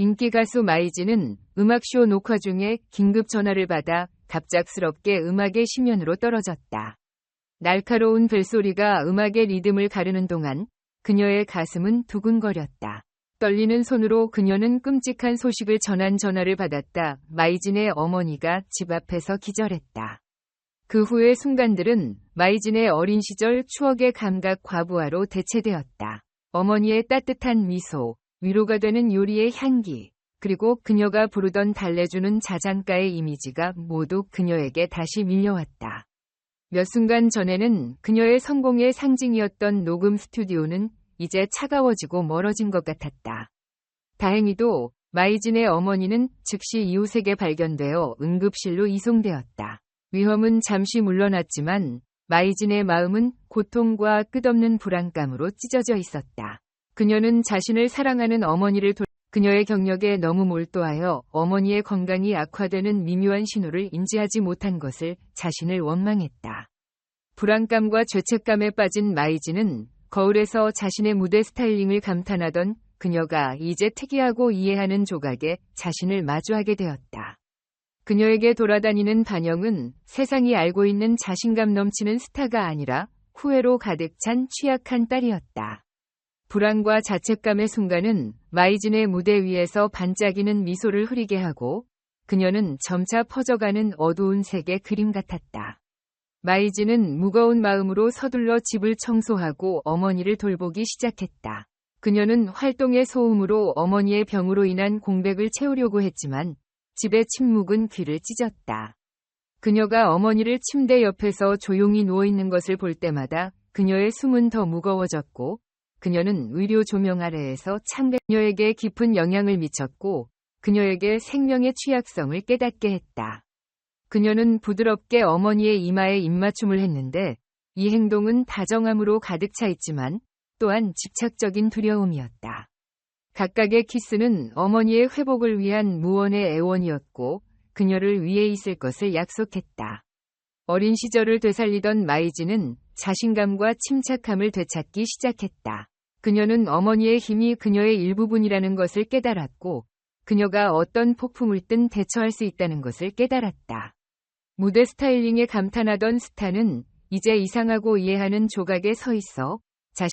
인기 가수 마이지는 음악쇼 녹화 중에 긴급 전화를 받아 갑작스럽게 음악의 심연으로 떨어졌다. 날카로운 벨소리가 음악의 리듬을 가르는 동안 그녀의 가슴은 두근거렸다. 떨리는 손으로 그녀는 끔찍한 소식을 전한 전화를 받았다. 마이진의 어머니가 집 앞에서 기절했다. 그 후의 순간들은 마이진의 어린 시절 추억의 감각 과부하로 대체되었다. 어머니의 따뜻한 미소, 위로가 되는 요리의 향기, 그리고 그녀가 부르던 달래주는 자장가의 이미지가 모두 그녀에게 다시 밀려왔다. 몇 순간 전에는 그녀의 성공의 상징이었던 녹음 스튜디오는 이제 차가워지고 멀어진 것 같았다. 다행히도 마이진의 어머니는 즉시 이웃에게 발견되어 응급실로 이송되었다. 위험은 잠시 물러났지만 마이진의 마음은 고통과 끝없는 불안감으로 찢어져 있었다. 그녀는 자신을 사랑하는 어머니를 돌 그녀의 경력에 너무 몰두하여 어머니의 건강이 악화되는 미묘한 신호를 인지하지 못한 것을 자신을 원망했다. 불안감과 죄책감에 빠진 마이지는 거울에서 자신의 무대 스타일링을 감탄하던 그녀가 이제 특이하고 이해하는 조각에 자신을 마주하게 되었다. 그녀에게 돌아다니는 반영은 세상이 알고 있는 자신감 넘치는 스타가 아니라 후회로 가득 찬 취약한 딸이었다. 불안과 자책감의 순간은 마이진의 무대 위에서 반짝이는 미소를 흐리게 하고 그녀는 점차 퍼져가는 어두운 색의 그림 같았다. 마이진은 무거운 마음으로 서둘러 집을 청소하고 어머니를 돌보기 시작했다. 그녀는 활동의 소음으로 어머니의 병으로 인한 공백을 채우려고 했지만 집의 침묵은 귀를 찢었다. 그녀가 어머니를 침대 옆에서 조용히 누워있는 것을 볼 때마다 그녀의 숨은 더 무거워졌고 그녀는 의료 조명 아래에서 참배 그녀에게 깊은 영향을 미쳤고 그녀에게 생명의 취약성을 깨닫게 했다. 그녀는 부드럽게 어머니의 이마에 입맞춤을 했는데 이 행동은 다정함으로 가득 차 있지만 또한 집착적인 두려움이었다. 각각의 키스는 어머니의 회복을 위한 무언의 애원이었고 그녀를 위해 있을 것을 약속했다. 어린 시절을 되살리던 마이지는 자신감과 침착함을 되찾기 시작했다. 그녀는 어머니의 힘이 그녀의 일부분이라는 것을 깨달았고, 그녀가 어떤 폭풍을 든 대처할 수 있다는 것을 깨달았다. 무대 스타일링에 감탄하던 스타는 이제 이상하고 이해하는 조각에 서 있어